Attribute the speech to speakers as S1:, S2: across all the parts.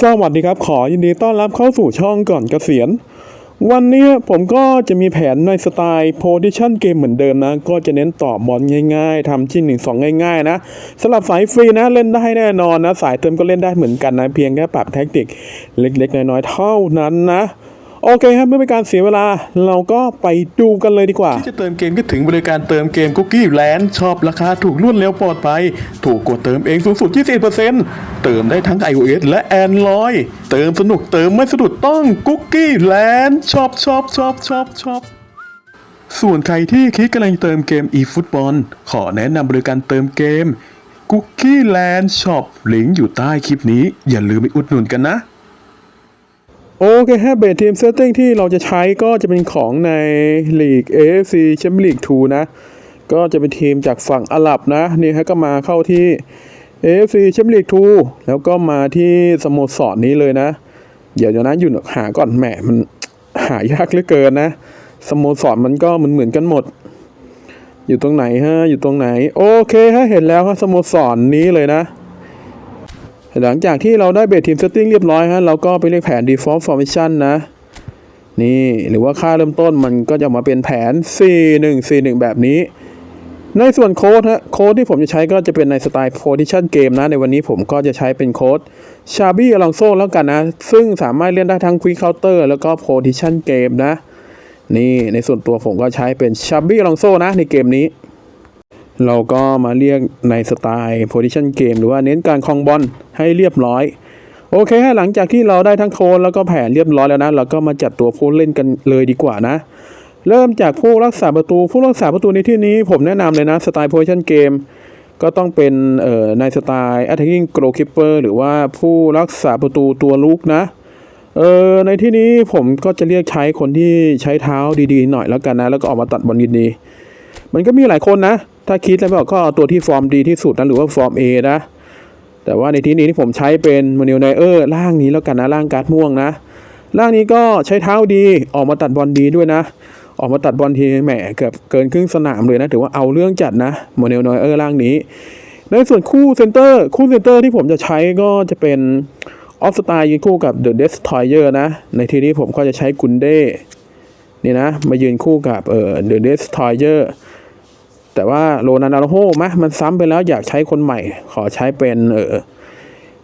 S1: สวัสดีครับ ขอยินดีต้อนรับเข้าสู่ช่องก่อนเกษียณ วันนี้ผมก็จะมีแผนในสไตล์ position เกมเหมือนเดิมนะ ก็จะเน้นต่อบอลง่ายๆทำชิ้นหนึ่งสองง่ายๆนะสำหรับสายฟรีนะเล่นได้แน่นอนนะ สายเติมก็เล่นได้เหมือนกันนะ เพียงแค่ปรับแท็กติกเล็กๆ น้อยๆ เท่านั้นนะ โอเคครับไม่เป็นการเสียเวลาเราก็ไปดูกันเลยดีกว่า
S2: ที่จะเติมเกมก็ถึงบริการเติมเกมคุกกี้แลนด์ชอบราคาถูกรวดเร็วปลอดภัย ถูกกว่าเติมเองสูงสุด 20%เติมได้ทั้ง iOS และ Android เติมสนุกเติมไม่สะดุดต้องคุกกี้แลนด์ชอบชอบชอบชอบชอบส่วนใครที่คิดกำลังเติมเกม eFootball ขอแนะนำบริการเติมเกม Cookie Land Shop ลิงก์อยู่ใต้คลิปนี้ อย่าลืมไปอุดหนุนกันนะ
S1: โอเคฮะเบสทีมเซตติ้งที่เราจะใช้ก็จะเป็นของในลีก AFC Champions League 2นะ ก็จะเป็นทีมจากฝั่งอาหรับนะนี่ฮะก็มาเข้าที่ AFC Champions League 2แล้วก็มาที่สโมสรนี้เลยนะ เดี๋ยวเดี๋ยวนะอยู่หาก่อนแหมมันหายากเหลือเกินนะ สโมสรมันก็เหมือนเหมือนกันหมด อยู่ตรงไหนฮะอยู่ตรงไหน โอเคฮะเห็นแล้วฮะสโมสรนี้เลยนะ หลังจากที่เราได้เบสทีมเซตติ้งเรียบร้อยฮะเราก็ไปเลือกแผน default formation นะนี่หรือว่าค่าเริ่มต้นมันก็จะมาเป็นแผน 4141 แบบนี้ ในส่วนโค้ดฮะโค้ดที่ผมจะใช้ก็จะเป็นในสไตล์ position game นะ ในวันนี้ผมก็จะใช้เป็นโค้ด c h a b i Alonso แล้วกันนะ ซึ่งสามารถเล่นได้ทั้ง quick counter แล้วก็ position game นะ นี่ในส่วนตัวผมก็ใช้เป็น c h a b i Alonso นะในเกมนี้ เราก็มาเรียกในสไตล์ position game หรือว่าเน้นการครองบอล ให้เรียบร้อย โอเคหลังจากที่เราได้ทั้งโค้ดแล้วก็แผนเรียบร้อยแล้วนะ เราก็มาจัดตัวผู้เล่นกันเลยดีกว่านะ เริ่มจากผู้รักษาประตู ผู้รักษาประตูในที่นี้ผมแนะนำเลยนะสไตล์ position game ก็ต้องเป็นในสไตล์ attacking goalkeeper หรือว่าผู้รักษาประตูตัวลุกนะเออในที่นี้ผมก็จะเรียกใช้คนที่ใช้เท้าดีๆ หน่อยแล้วกันนะ แล้วก็ออกมาตัดบอลดีๆมันก็มีหลายคนนะ ถ้าคิดแล้วก็เอาตัวที่ฟอร์มดีที่สุดนะหรือว่าฟอร์ม A นะ แต่ว่าในที่นี้ที่ผมใช้เป็นมานิวไนเออร์ล่างนี้แล้วกันนะล่างการ์ดม่วงนะล่างนี้ก็ใช้เท้าดีออกมาตัดบอลดีด้วยนะ ออกมาตัดบอลทีแหมเกือบเกินครึ่งสนามเลยนะถือว่าเอาเรื่องจัดนะโมเนลนอยเออร์ล่างนี้ ในส่วนคู่เซนเตอร์คู่เซนเตอร์ที่ผมจะใช้ก็จะเป็นออฟสไตล์ยืนคู่กับเดอะเดสทอยเออร์นะ ในทีนี้ผมก็จะใช้กุนเด้นี่นะ มายืนคู่กับเอ่อเดอะเดสทอยเออร์ แต่ว่าโรนันอาโรโฮมะมันซ้ำไปแล้วอยากใช้คนใหม่ ขอใช้เป็นเออ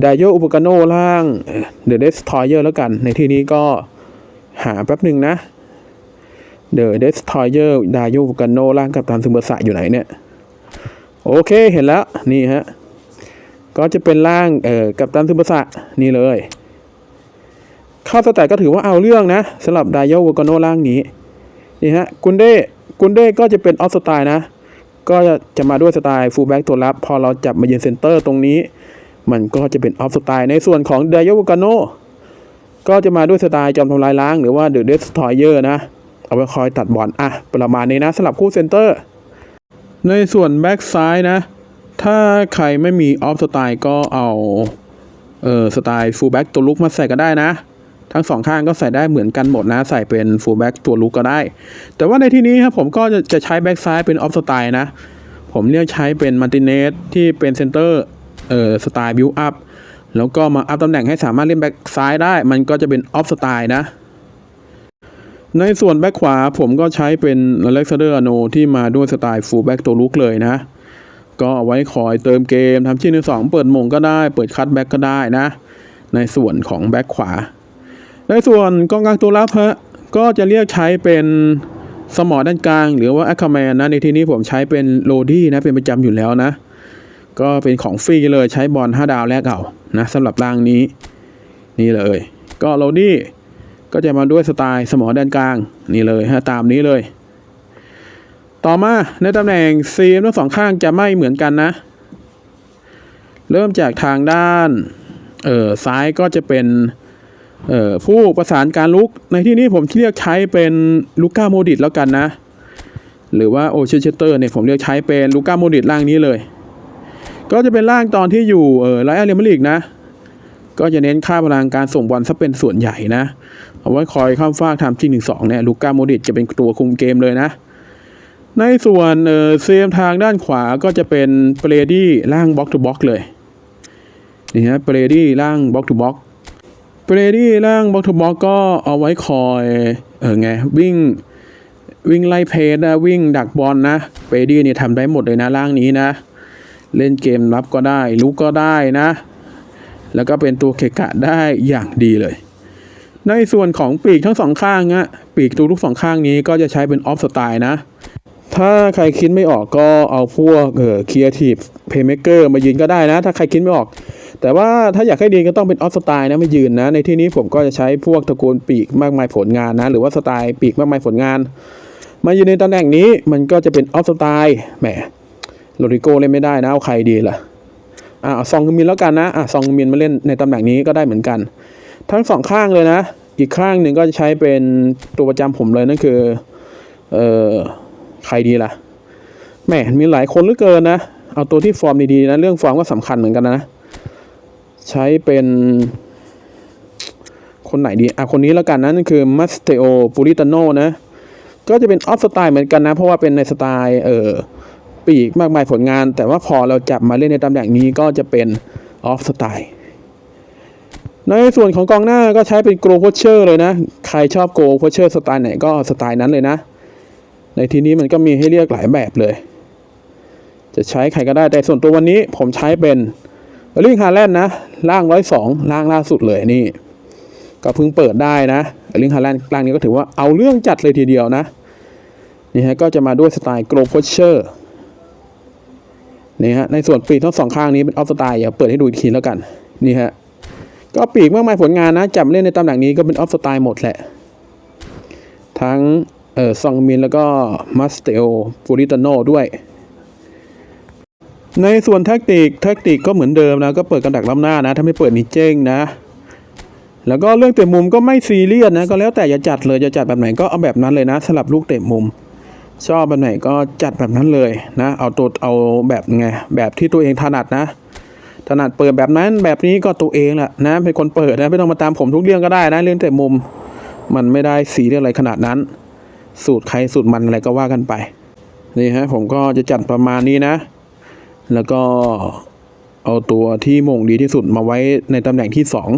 S1: ไดโยอุปกาโนล่างเดอะเดสทอยเออร์แล้วกัน ในที่นี้ก็หาแป๊บหนึ่งนะเดอะเดสทอยเออร์ไดโยอุปกาโนล่างกับตามซึมเบอร์สะอยู่ไหนเนี่ย โอเคเห็นแล้วนี่ฮะ ก็จะเป็นล่างเอ่อกับตันซึมเบอร์สะนี่เลย เข้าสแตทก็ถือว่าเอาเรื่องนะสำหรับไดโยอุปกาโนล่างนี้นี่ฮะกุนเด้กุนเด้ก็จะเป็นออฟสไตล์นะ ก็จะมาด้วยสไตล์ฟูลแบ็กตัวรับ พอเราจับมาเยือนเซนเตอร์ตรงนี้ มันก็จะเป็นออฟสไตล์ในส่วนของเดย o วกาโนก็จะมาด้วยสไตล์จอมทำลายล้างหรือว่าเดอะเดสทอยเออร์นะ เอาไว้คอยตัดบอลอะ ประมาณนี้นะสำหรับคู่เซนเตอร์ ในส่วนแบ็กซ้ายนะ ถ้าใครไม่มีออฟสไตล์ก็เอาเออสไตล์ฟูลแบ็กตัวลุกมาใส่ก็ได้นะ ทั้งสองข้างก็ใส่ได้เหมือนกันหมดนะ ใส่เป็นฟูลแบ็กตัวลุกก็ได้ แต่ว่าในที่นี้ครับผมก็จะจะใช้แบ็กซ้ายเป็นออฟสไตล์นะ ผมเลือกใช้เป็นมาร์ติเนสที่เป็นเซนเตอร์เอ่อสไตล์บิวอัพแล้วก็มาอัพตำแหน่งให้สามารถเล่นแบ็กซ้ายได้ มันก็จะเป็นออฟสไตล์นะ ในส่วนแบ็กขวาผมก็ใช้เป็นอเล็กซานเดอร์อโนที่มาด้วยสไตล์ฟูลแบ็กตัวลุกเลยนะก็เอาไว้คอยเติมเกมทำชิ้นที่สองเปิดมงก็ได้ เปิดคัตแบ็กก็ได้นะ ในส่วนของแบ็กขวา ในส่วนกองกลางตัวรับฮะก็จะเรียกใช้เป็นสมอด้านกลาง หรือว่าแอคคาแมนนะในที่นี้ผมใช้เป็นโรดี้นะเป็นประจำอยู่แล้วนะ ก็เป็นของฟรีเลยใช้บอล5ดาวแรกเอานะสำหรับร่างนี้นี่เลย ก็โรดี้ก็จะมาด้วยสไตล์สมอด้านกลางนี่เลยฮะตามนี้เลย ต่อมาในตำแหน่งซีมทั้งสองข้างจะไม่เหมือนกันนะ เริ่มจากทางด้านเออซ้ายก็จะเป็น ผู้ประสานการลุกในที่นี้ผมเรียกใช้เป็นลูก้าโมดิตแล้วกันนะ หรือว่าโอเชเชเตอร์เนี่ยผมเรียกใช้เป็นลูก้าโมดิตร่างนี้เลย ก็จะเป็นร่างตอนที่อยู่เออไลออนเรมลิกนะ ก็จะเน้นค่าพลังการส่งบอลซะเป็นส่วนใหญ่นะเอาไว้คอยข้ามฟากทำที่หนึ่งสองเนี่ยลูก้าโมดิตจะเป็นตัวคุมเกมเลยนะ ในส่วนเออเซมทางด้านขวาก็จะเป็นเปรดี้ร่างบล็อกทูบล็อกเลยนี่ฮะเปรดี้ร่างบล็อกทูบล็อก เบรดี้ร่างบล็อกทูบล็อกก็เอาไว้คอยเออไงวิ่งวิ่งไล่เพจนะวิ่งดักบอลนะเบรดี้เนี่ยทำได้หมดเลยนะร่างนี้นะ เล่นเกมรับก็ได้ลุกก็ได้นะ แล้วก็เป็นตัวเกะกะได้อย่างดีเลย ในส่วนของปีกทั้งสองข้างอะปีกตัวลูกสองข้างนี้ก็จะใช้เป็นออฟสไตล์นะถ้าใครคิดไม่ออกก็เอาพวกเออครีเอทีฟเพย์เมเกอร์มายืนก็ได้นะ ถ้าใครคิดไม่ออก แต่ว่าถ้าอยากให้ดีก็ต้องเป็นออฟสไตล์นะไมายืนนะ ในที่นี้ผมก็จะใช้พวกตระกูลปีกมากมายผลงานนะ หรือว่าสไตล์ปีกมากมายผลงาน มายืนในตำแหน่งนี้มันก็จะเป็นออฟสไตล์แหมโรดิโกเล่นไม่ได้นะเอาใครดีล่ะอะเอาซองมินแล้วกันนะอะซองมินมาเล่นในตำแหน่งนี้ก็ได้เหมือนกัน ทั้งสองข้างเลยนะ อีกข้างหนึ่งก็จะใช้เป็นตัวประจำผมเลยนั่นคือเอ่อใครดีล่ะแหมมีหลายคนเหลือเกินนะ เอาตัวที่ฟอร์มดีๆนะ เรื่องฟอร์มก็สำคัญเหมือนกันนะ ใช้เป็นคนไหนดี อะ คนนี้แล้วกันนะนั่นคือมัสเตโอปูริตาโนนะ ก็จะเป็นออฟสไตล์เหมือนกันนะ เพราะว่าเป็นในสไตล์เออปีกมากมายผลงาน แต่ว่าพอเราจับมาเล่นในตำแหน่งนี้ก็จะเป็นออฟสไตล์ในส่วนของกองหน้าก็ใช้เป็นโกลโพเชอร์เลยนะ ใครชอบโกลโพเชอร์สไตล์ไหนก็สไตล์นั้นเลยนะ ในทีนี้มันก็มีให้เลือกหลายแบบเลย จะใช้ใครก็ได้แต่ส่วนตัววันนี้ผมใช้เป็นลิงฮาแลนด์นะ ล่างร้อยสองล่างล่าสุดเลยนี่ ก็เพิ่งเปิดได้นะลิงฮาแลนด์ล่างนี้ก็ถือว่าเอาเรื่องจัดเลยทีเดียวนะนี่ฮะก็จะมาด้วยสไตล์โกลโพเชอร์นี่ฮะในส่วนปีกทั้งสองข้างนี้เป็นออฟสไตล์อย่าเปิดให้ดูอีกทีแล้วกันนี่ฮะก็ปีกมากมายผลงานนะจับเล่นในตำแหน่งนี้ก็เป็นออฟสไตล์หมดแหละ ทั้งเออซองมินแล้วก็มัสเตโอฟูริตาโนด้วย ในส่วนแท็กติกแท็กติกก็เหมือนเดิมนะก็เปิดกระดักล้ำหน้านะ ถ้าไม่เปิดนี่เจ๊งนะ แล้วก็เรื่องเตะมุมก็ไม่ซีเรียสนะ ก็แล้วแต่จะจัดเลยจะจัดแบบไหนก็เอาแบบนั้นเลยนะสลับลูกเตะมุม ชอบแบบไหนก็จัดแบบนั้นเลยนะ เอาตัวเอาแบบไงแบบที่ตัวเองถนัดนะถนัดเปิดแบบนั้นแบบนี้ก็ตัวเองแหละนะเป็นคนเปิดนะไม่ต้องมาตามผมทุกเรื่องก็ได้นะเรื่องเตะมุม มันไม่ได้สีเรื่องอะไรขนาดนั้น สูตรใครสูตรมันอะไรก็ว่ากันไปนี่ฮะผมก็จะจัดประมาณนี้นะ แล้วก็เอาตัวที่มงดีที่สุดมาไว้ในตำแหน่งที่สอง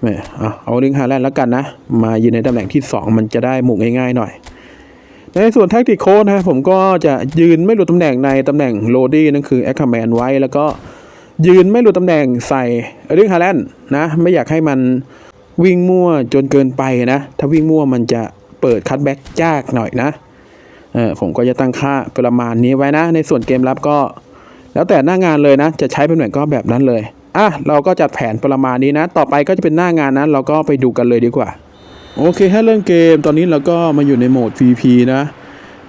S1: แหมเอาเอาลิงฮาแลนด์แล้วกันนะ มายืนในตำแหน่งที่สองมันจะได้หมุงง่ายๆหน่อย ในส่วนแท็กติกโค้ดนะผมก็จะยืนไม่หลุดตำแหน่งในตำแหน่งโรดี้นั่นคือแอคแมนไว้ แล้วก็ยืนไม่หลุดตำแหน่งใส่เรื่องฮาแลนด์นะ ไม่อยากให้มันวิ่งมั่วจนเกินไปนะ ถ้าวิ่งมั่วมันจะเปิดคัตแบ็กยากหน่อยนะ เออผมก็จะตั้งค่าประมาณนี้ไว้นะ ในส่วนเกมรับก็ แล้วแต่หน้างานเลยนะ จะใช้เป็นแบบก็แบบนั้นเลยอะเราก็จัดแผนประมาณนี้นะ ต่อไปก็จะเป็นหน้างานนั้นเราก็ไปดูกันเลยดีกว่า โอเคถ้าเรื่องเกมตอนนี้เราก็มาอยู่ในโหมด VP นะ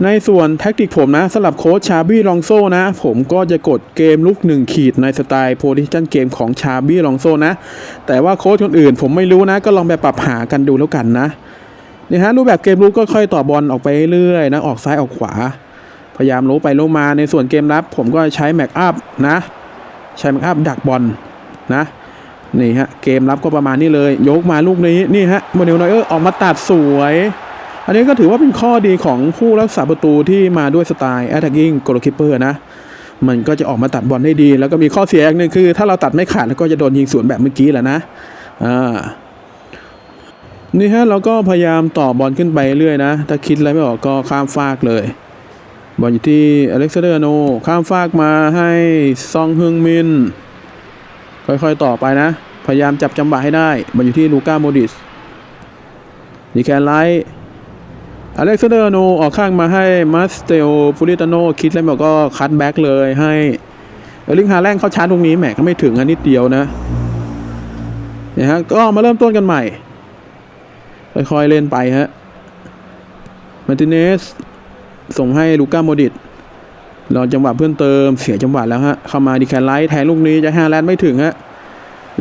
S1: ในส่วนแท็กติกผมนะสำหรับโค้ชชาบี้ลองโซนะ ผมก็จะกดเกมลุกหนึ่งขีดในสไตล์โพซิชันเกมของชาบี้ลองโซนะ แต่ว่าโค้ชคนอื่นผมไม่รู้นะ ก็ลองไปปรับหากันดูแล้วกันนะ นี่ฮะรูปแบบเกมลุกก็ค่อยต่อบอลออกไปเรื่อยนะออกซ้ายออกขวา พยายามรู้ไปรู้มาในส่วนเกมรับ ผมก็ใช้แม็กอัพนะ ใช้แม็กอัพดักบอลนะนี่ฮะเกมรับก็ประมาณนี้เลย ยกมาลูกนี้นี่ฮะโมเดลนอยเออร์ออกมาตัดสวย อันนี้ก็ถือว่าเป็นข้อดีของผู้รักษาประตูที่มาด้วยสไตล์ attacking goalkeeper นะมันก็จะออกมาตัดบอลได้ดี แล้วก็มีข้อเสียอย่างหนึ่งคือ ถ้าเราตัดไม่ขาดแล้วก็จะโดนยิงสวนแบบเมื่อกี้แหละนะอ่า นี่ฮะเราก็พยายามต่อบอลขึ้นไปเรื่อยนะ ถ้าคิดอะไรไม่ออกก็ข้ามฟากเลย บอลอยู่ที่อเล็กซานเดอร์โน ข้ามฟากมาให้ซองฮึงมิน ค่อยๆต่อไปนะ พยายามจับจังหวะให้ได้ บอลอยู่ที่ลูก้าโมดิสดีแคนไลท์อเล็กซานเดอร์โนออกข้างมาให้มัสเตโอฟูริตาโนคิดแล้วบอกก็คัดแบ็กเลยให้เอลิงฮาแลนด์เข้าชาร์จตรงนี้แหมก็ไม่ถึงอันนิดเดียวนะนี่ฮะก็มาเริ่มต้นกันใหม่ ค่อยๆเล่นไปฮะมาร์ติเนสส่งให้ลูก้าโมดิตรอจังหวะเพื่อนเติมเสียจังหวะแล้วฮะเข้ามาดีแคนไลท์แทนลูกนี้จะฮาแลนด์ไม่ถึงฮะ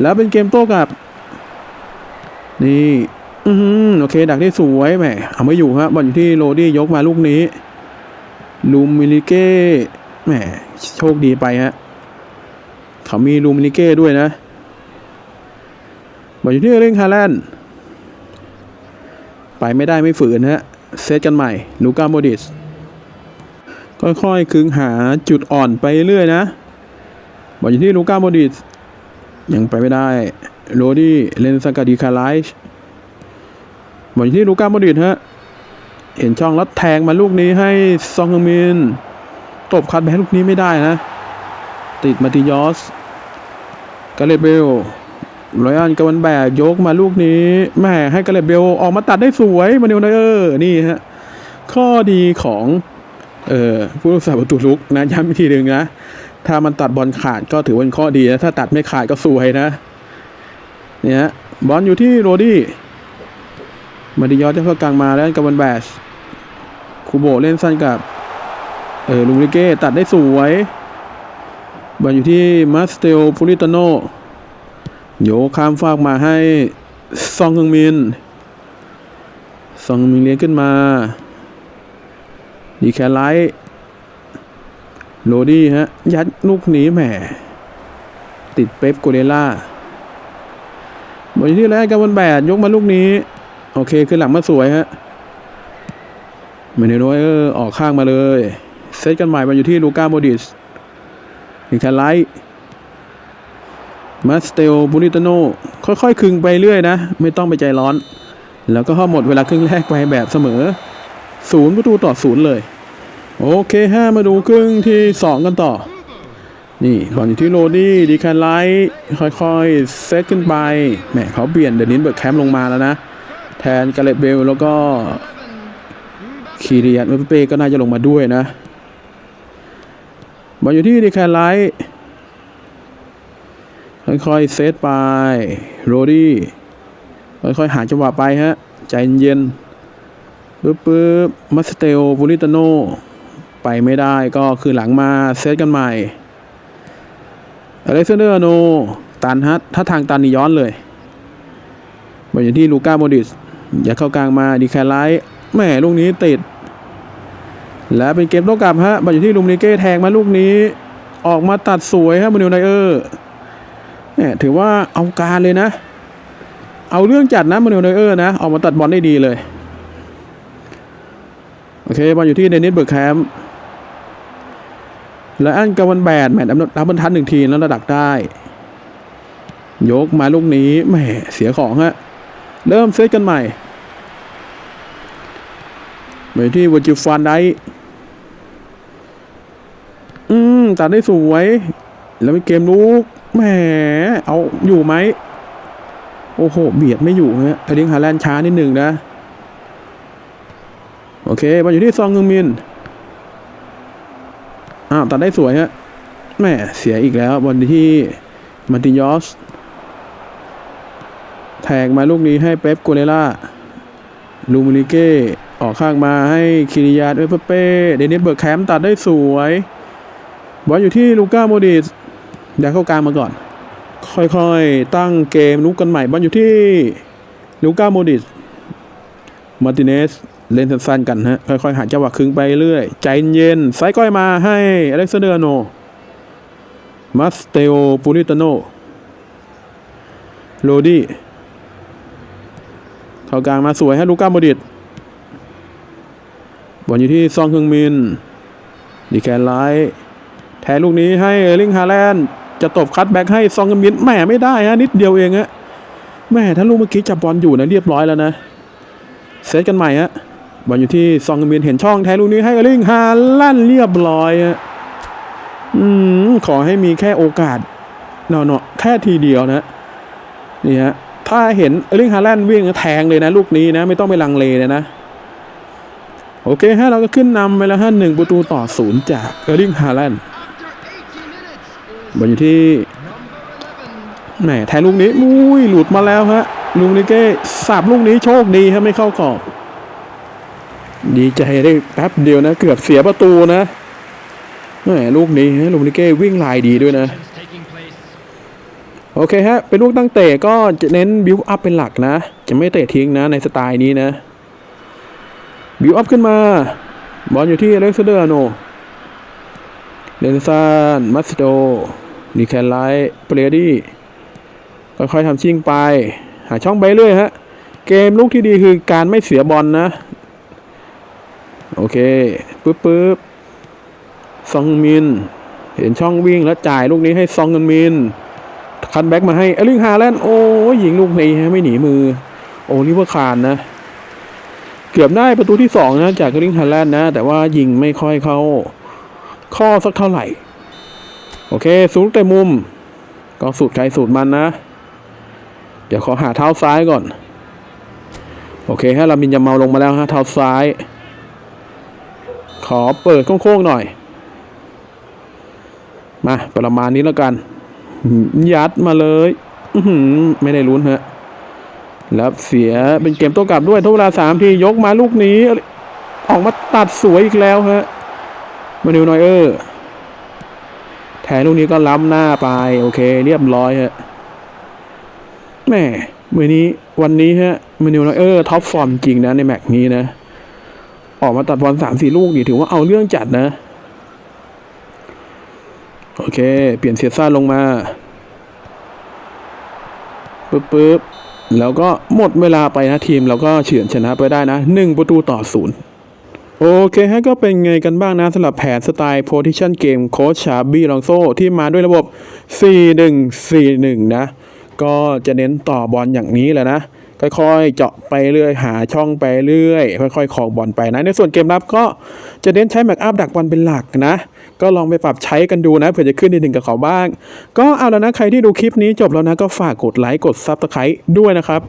S1: แล้วเป็นเกมโต้กลับ นี่ อือหือโอเค ดักได้สวยแหมเอาไม่อยู่ฮะบอลอยู่ที่โรดี้ยกมาลูกนี้ลูมิลิเก้แหมโชคดีไปฮะเขามีลูมิลิเก้ด้วยนะบอลอยู่ที่เร่งฮาแลนด์ ไปไม่ได้ไม่ฝืนฮะเซตกันใหม่ลูก้าโมดิสค่อยๆคึงหาจุดอ่อนไปเรื่อยนะบอลอยู่ที่ลูก้าโมดิสยังไปไม่ได้โรดี้เลนสกาดีคาไลช์บอลอยู่ที่ลูก้าโมดริดฮะเห็นช่องแล้วแทงมาลูกนี้ให้ซองฮึงมินตบคัดแบ็คลูกนี้ไม่ได้นะ ติดมาติยอสกาเลเบล รอยันกวันแบกยกมาลูกนี้แม่ให้กาเลเบลออกมาตัดได้สวยมาเนวไนเออร์นี่ฮะข้อดีของเอ่อผู้รักษาประตูลุกนะย้ำอีกทีหนึ่งนะ ถ้ามันตัดบอลขาดก็ถือว่าเป็นข้อดีนะถ้าตัดไม่ขาดก็สวยนะ เนี่ยบอลอยู่ที่โรดี้มาดิยอสจะเข้ากลางมาแล้วกับวันแบชคูโบเล่นสั้นกับเออลุงลิเก้ตัดได้สวยบอลอยู่ที่มาสเตลพูลิตโน โยข้ามฟากมาให้ซองฮึงมินซองฮึงมินเลี้ยงขึ้นมา ดีแคไลท์โรดี้ฮะ ยัดลูกหนีแหม ติดเป๊ปโกเดล่าบอลอยู่ที่แรกกับวันแบดยกมาลูกนี้ โอเคขึ้นหลังมาสวยฮะเมเนโรเออออกข้างมาเลย เซตกันใหม่มาอยู่ที่ลูก้าโมดิสดีแคไลท์ มาสเตลบูนิตโนค่อยๆคึงไปเรื่อยนะ ไม่ต้องไปใจร้อน แล้วก็เข้าหมดเวลาครึ่งแรกไปแบบเสมอศูนย์ประตูต่อศูนย์เลย โอเคฮะมาดูครึ่งที่สองกันต่อ นี่บอลอยู่ที่โรดี้ดีแคนไลท์ค่อยๆเซตขึ้นไปแหมเขาเปลี่ยนเดนิสเบิร์กแคมป์ลงมาแล้วนะ แทนกาเลตเบลแล้วก็คีริยันเมเป้ก็น่าจะลงมาด้วยนะบอลอยู่ที่ดีแคนไลท์ ค่อยๆเซตไป โรดี้ ค่อยๆหาจังหวะไปฮะ ใจเย็นๆปึ๊บปึ๊บมัสเตลบูริตโน ไปไม่ได้ก็คือหลังมาเซตกันใหม่อเล็กซานเดอร์โน ตันฮะถ้าทางตันนี่ย้อนเลยบอลอย่างที่ลูก้าโมดิส อย่าเข้ากลางมาดีแคไลท์แหม่ลูกนี้ติด และเป็นเกมโต้กลับฮะบอลอยู่ที่ลุมนิเก้แทงมาลูกนี้ ออกมาตัดสวยฮะมานิวไนเออร์ แหมถือว่าเอาการเลยนะ เอาเรื่องจัดนะมานิวไนเออร์นะ ออกมาตัดบอลได้ดีเลย โอเคบอลอยู่ที่เดนิสเบิร์กแคมป์และอันกาวันแบดแมตช์ดับบรรทัดหนึ่งทีแล้วระดับได้ ยกมาลูกนี้แหมเสียของฮะ เริ่มเซตกันใหม่ไปที่วอจิฟานได้อืมตัดได้สวย แล้วเป็นเกมลูก แหมเอาอยู่ไหมโอ้โห เบียดไม่อยู่ฮะเอลิงฮาแลนด์ช้านิดหนึ่งนะ โอเคมาอยู่ที่ซองงึงมิน อ้าว ตัดได้สวยฮะแหม่เสียอีกแล้วบอลที่มันติยอส แทงมาลูกนี้ให้เป๊ปโกเรล่า ลูมิลิเก้ ออกข้างมาให้คิริยาเอเปเป้ เดนิสเบิร์กแคมตัดได้สวย บอลอยู่ที่ลูก้าโมดิส ดี๋ยเข้ากลางมาก่อน ค่อยๆ ตั้งเกมลุกกันใหม่บอลอยู่ที่ลูก้าโมดิสมาร์ติเนสเล่นสั้นๆกันฮะ ค่อยๆหาจังหวะคึงไปเรื่อย ใจเย็นไซก้อยมาให้อเล็กซานเดอร์โนมาสเตโอปูริตโนโรดี้เข้ากลางมาสวยให้ลูก้าโมดิตบอลอยู่ที่ซองฮึงมินดีแคนไลท์แทนลูกนี้ให้เอร์ลิงฮาแลนด์ จะตบคัตแบ็กให้ซองฮึงมินแหมไม่ได้ฮะนิดเดียวเองฮะแหมถ้าลูกเมื่อกี้จับบอลอยู่นะเรียบร้อยแล้วนะเซตกันใหม่ฮะบอลอยู่ที่ซองฮึงมินเห็นช่องแทนลูกนี้ให้เอร์ลิงฮาแลนด์เรียบร้อยฮะอืมขอให้มีแค่โอกาสเนาะๆแค่ทีเดียวนะนี่ฮะถ้าเห็นเอร์ลิงฮาแลนด์วิ่งแทงเลยนะ ลูกนี้นะ ไม่ต้องไปลังเลเลยนะ โอเคฮะเราก็ขึ้นนำไปแล้วฮะหนึ่งประตูต่อศูนย์จากเออร์ลิงฮาแลนด์ บอลอยู่ที่แหมแทงลูกนี้มุ้ยหลุดมาแล้วฮะลุงนิเก้สับลูกนี้โชคดีครับไม่เข้ากรอบ ดีใจได้แป๊บเดียวนะ เกือบเสียประตูนะแหมลูกนี้ฮะลุงนิเก้วิ่งลายดีด้วยนะ โอเคฮะ เป็นลูกตั้งเตะก็จะเน้นบิวอัพเป็นหลักนะ จะไม่เตะทิ้งนะในสไตล์นี้นะ บิวอัพขึ้นมา บอลอยู่ที่อเล็กซานเดอร์โนเลนซานมัสโด ดีแคนไลท์เปรดี้ค่อยๆทำชิงไป หาช่องไปเรื่อยฮะ เกมลูกที่ดีคือการไม่เสียบอลนะ โอเคปึ๊บปึ๊บซองมิน เห็นช่องวิ่งแล้วจ่ายลูกนี้ให้ซองมิน คันแบ็กมาให้เอลิงฮาแลนด์โอ้ยยิงลูกนี้ฮะไม่หนีมือ โอ้ลิเวอร์คานนะ เกือบได้ประตูที่สองนะจากเอลิงฮาแลนด์นะ แต่ว่ายิงไม่ค่อยเข้า ข้อสักเท่าไหร่ โอเค สูงแต่มุม ก็สูตรใครสูตรมันนะ เดี๋ยวขอหาเท้าซ้ายก่อน โอเคฮะลามินยาเมาลงมาแล้วฮะเท้าซ้าย ขอเปิดโค้งๆหน่อย มาประมาณนี้แล้วกัน ยัดมาเลยไม่ได้ลุ้นฮะแล้วเสียเป็นเกมโต้กลับด้วยทุกเวลาสามทียกมาลูกนี้ ออกมาตัดสวยอีกแล้วฮะมาดูหน่อยเออ แทนลูกนี้ก็ล้ำหน้าไป โอเค เรียบร้อยฮะแม่มือนี้วันนี้ฮะมานูนอยเออร์ท็อปฟอร์มจริงนะในแมตช์นี้นะ ออกมาตัดบอลสามสี่ลูกนี่ถือว่าเอาเรื่องจัดนะ โอเค เปลี่ยนเสียซ่าลงมาปึ๊บปึ๊บแล้วก็หมดเวลาไปนะทีม เราก็เฉือนชนะไปได้นะหนึ่งประตูต่อศูนย์ โอเคฮะก็เป็นไงกันบ้างนะสำหรับแผนสไตล์ position game โค้ชชาบี้ลองโซที่มาด้วยระบบ 4-1-4-1 นะ ก็จะเน้นต่อบอลอย่างนี้แหละนะ ค่อยๆ เจาะไปเรื่อย หาช่องไปเรื่อย ค่อยๆของบอลไปนะ ในส่วนเกมรับก็จะเน้นใช้แม็กอัพดักบอลเป็นหลักนะ ก็ลองไปปรับใช้กันดูนะเผื่อจะขึ้นในหนึ่งกับเขาบ้าง ก็เอาแล้วนะใครที่ดูคลิปนี้จบแล้วนะก็ฝากกดไลค์กดซับสไครต์ด้วยนะครับ